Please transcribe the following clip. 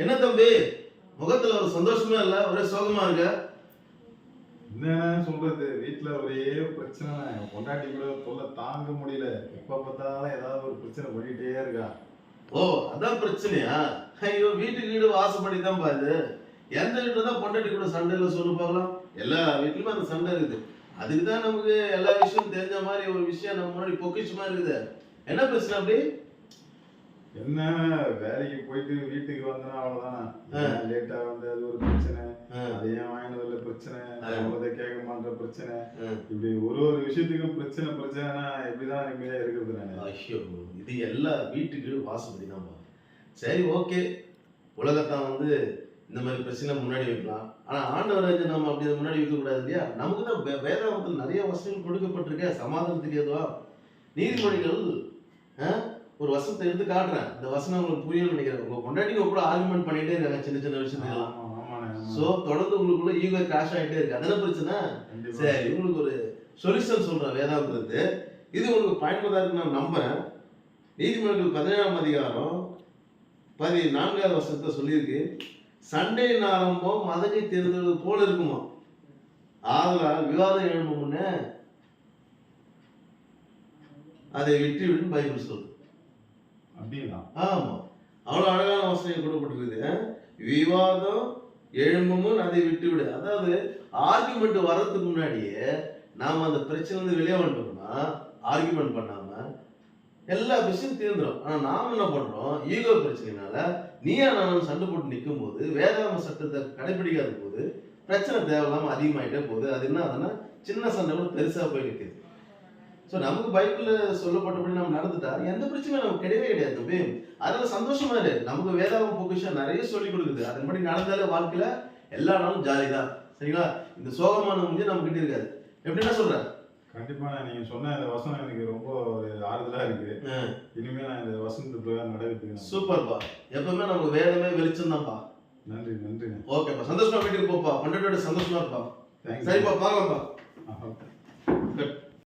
என்ன தம்பி? முகத்துல ஒரு சந்தோஷமே இல்ல? ஒரே சோகமா இருக்க? என்ன சொல்றது? வீட்டுல ஒரே பிரச்சனை என் பொண்டாட்டி கூட தொல்லை தாங்க முடியல. எப்ப பார்த்தாலும் ஏதாவது ஒரு பிரச்சனை பண்ணிட்டே இருக்கா. ஓ அதான் பிரச்சனையா? ஐயோ வீட்டுக்கு வீடு வாசப்படி தான் பாது எந்த வீட்டுல தான் பொண்டாட்டி கூட சண்டை இல்லை சொல்லு பார்க்கலாம். எல்லா வீட்லயுமே அந்த சண்டை இருக்குது. அதுக்கு தான் நமக்கு எல்லா விஷயமும் தெரிஞ்ச மாதிரி ஒரு விஷயம் நம்ம முன்னாடி பொக்கிஷமா இருக்குது. என்ன பிரச்சனை அப்படி? என்ன வேலைக்கு போயிட்டு வீட்டுக்கு வந்தனா அவ்வளவுதான்? லேட்டா வந்து அது ஒரு பிரச்சனை. அது ஏன் வாங்கினதுல பிரச்சனை. அவ்வளோதை கேட்க மாட்டேற பிரச்சனை. இப்படி ஒரு ஒரு விஷயத்துக்கும் பிரச்சனை பிரச்சனைனா எப்படிதான் நிம்மதியா இருக்கிறது நானு. ஐயோ இது எல்லா வீட்டுக்கு வாசப்படி தான் சரி ஓகே. உலகத்தான் வந்து இந்த மாதிரி பிரச்சனை முன்னாடி வைக்கலாம். ஆனா ஆண்டவராஜ நம்ம அப்படி அதை முன்னாடி வைக்க கூடாது இல்லையா? நமக்கு தான் வே- வேதாகமத்தில் நிறைய வசனங்கள் கொடுக்கப்பட்டிருக்க. சமாதானத்துக்கு எதுவா நீதிமொழிகள் ஒரு வசனத்தை எடுத்து காட்டுறேன். இந்த வசனம் உங்களுக்கு புரியணும்னு நினைக்கிறேன். உங்க பொண்டாட்டிங்க கூட ஆர்குமெண்ட் பண்ணிட்டே இருக்காங்க சின்ன சின்ன விஷயத்துக்கெல்லாம். சோ தொடர்ந்து உங்களுக்குள்ள ஈகோ கிராஷ் ஆயிட்டே இருக்கு. அதெல்லாம் பிரச்சனை? சரி உங்களுக்கு ஒரு சொல்யூஷன் சொல்றேன் வேதாந்தத்து இது உங்களுக்கு பயனுள்ளதா இருக்குன்னு நான் நம்புறேன். நீதிமன்றங்கள் பதினேழாம் அதிகாரம் பதினான்காவது வருஷத்தை சொல்லியிருக்கு. சண்டையின் ஆரம்பம் மதகை தேர்ந்தெடுவது போல இருக்குமா? ஆதலால் விவாதம் எழும்பும் முன்னே அதை விட்டு விட்டு பைபிள் சொல்லுது. அப்படிங்களா ஆமா. அவ்வளோ அழகான வசனம் கொடுக்கப்பட்டிருக்குது விவாதம் எழும்பமும் அதை விட்டு விடு. அதாவது ஆர்குமெண்ட் வர்றதுக்கு முன்னாடியே நாம அந்த பிரச்சனை வந்து வெளியே வந்துட்டோம்னா ஆர்குமெண்ட் பண்ணாம எல்லா விஷயம் தீர்ந்துடும் ஆனா நாம என்ன பண்றோம்? ஈகோ பிரச்சனைனால நீயா நானும் சண்டை போட்டு நிற்கும் போது வேதாம சட்டத்தை கடைபிடிக்காத போது பிரச்சனை தேவையில்லாம அதிகமாயிட்டே போகுது. அது என்ன ஆகுதுன்னா சின்ன சண்டை கூட பெருசா போய் நிற்குது ஸோ நமக்கு பைபிள்ல சொல்லப்பட்டபடி நம்ம நடந்துட்டா எந்த பிரச்சனையும் நமக்கு கிடையவே கிடையாது தம்பி. அதனால சந்தோஷமா இரு. நமக்கு வேதாகம் பொக்கிஷம் நிறைய சொல்லி கொடுக்குது. அதன்படி நடந்தாலே வாழ்க்கையில எல்லா நாளும் ஜாலி தான். சரிங்களா? இந்த சோகமான முடிஞ்சு நம்ம கிட்ட இருக்காது. எப்படி என்ன சொல்ற? கண்டிப்பா நான் நீங்க சொன்ன இந்த வசனம் எனக்கு ரொம்ப ஆறுதலா இருக்கு. இனிமே நான் இந்த வசனத்து பிரகாரம் நடக்கிறதுக்கு சூப்பர்ப்பா. எப்பவுமே நமக்கு வேதமே வெளிச்சம் தான்ப்பா. நன்றி நன்றிண்ணே ஓகேப்பா. சந்தோஷமா வீட்டுக்கு போப்பா. பன்னெண்டோட சந்தோஷமா இருப்பா. சரிப்பா பாருங்கப்பா.